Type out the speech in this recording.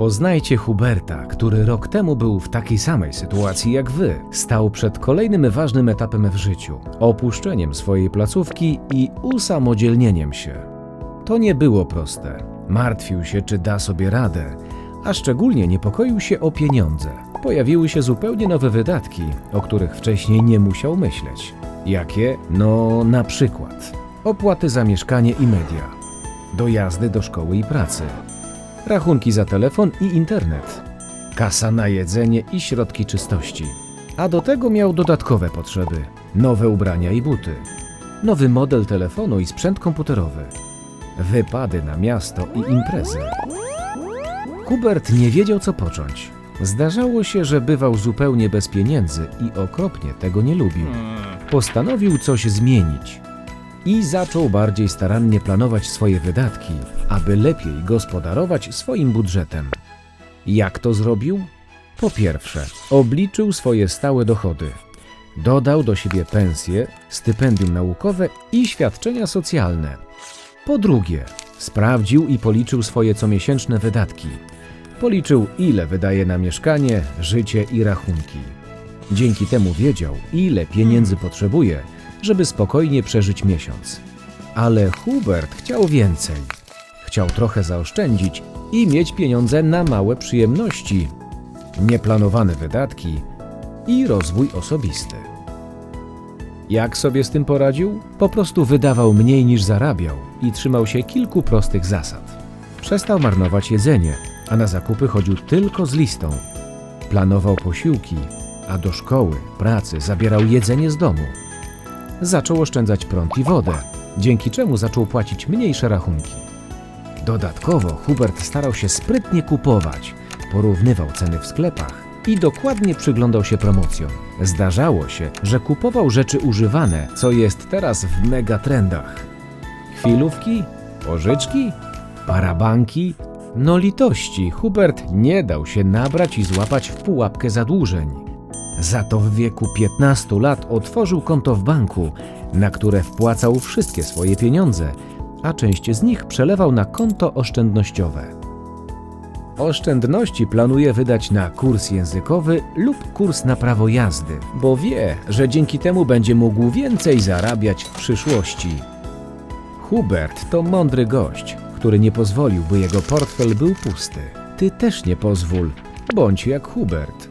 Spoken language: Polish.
Poznajcie Huberta, który rok temu był w takiej samej sytuacji jak wy. Stał przed kolejnym ważnym etapem w życiu opuszczeniem swojej placówki i usamodzielnieniem się. To nie było proste. Martwił się, czy da sobie radę, a szczególnie niepokoił się o pieniądze. Pojawiły się zupełnie nowe wydatki, o których wcześniej nie musiał myśleć. Jakie? No, na przykład opłaty za mieszkanie i media, dojazdy do szkoły i pracy, rachunki za telefon i internet, kasa na jedzenie i środki czystości. A do tego miał dodatkowe potrzeby: nowe ubrania i buty, nowy model telefonu i sprzęt komputerowy, wypady na miasto i imprezy. Hubert nie wiedział, co począć. Zdarzało się, że bywał zupełnie bez pieniędzy i okropnie tego nie lubił. Postanowił coś zmienić i zaczął bardziej starannie planować swoje wydatki, aby lepiej gospodarować swoim budżetem. Jak to zrobił? Po pierwsze, obliczył swoje stałe dochody. Dodał do siebie pensje, stypendium naukowe i świadczenia socjalne. Po drugie, sprawdził i policzył swoje comiesięczne wydatki. Policzył, ile wydaje na mieszkanie, życie i rachunki. Dzięki temu wiedział, ile pieniędzy potrzebuje, żeby spokojnie przeżyć miesiąc. Ale Hubert chciał więcej. Chciał trochę zaoszczędzić i mieć pieniądze na małe przyjemności, nieplanowane wydatki i rozwój osobisty. Jak sobie z tym poradził? Po prostu wydawał mniej niż zarabiał i trzymał się kilku prostych zasad. Przestał marnować jedzenie, a na zakupy chodził tylko z listą. Planował posiłki, a do szkoły, pracy zabierał jedzenie z domu. Zaczął oszczędzać prąd i wodę, dzięki czemu zaczął płacić mniejsze rachunki. Dodatkowo Hubert starał się sprytnie kupować, porównywał ceny w sklepach i dokładnie przyglądał się promocjom. Zdarzało się, że kupował rzeczy używane, co jest teraz w megatrendach. Chwilówki, pożyczki, parabanki. No litości, Hubert nie dał się nabrać i złapać w pułapkę zadłużeń. Za to w wieku 15 lat otworzył konto w banku, na które wpłacał wszystkie swoje pieniądze, a część z nich przelewał na konto oszczędnościowe. Oszczędności planuje wydać na kurs językowy lub kurs na prawo jazdy, bo wie, że dzięki temu będzie mógł więcej zarabiać w przyszłości. Hubert to mądry gość, który nie pozwolił, by jego portfel był pusty. Ty też nie pozwól, bądź jak Hubert.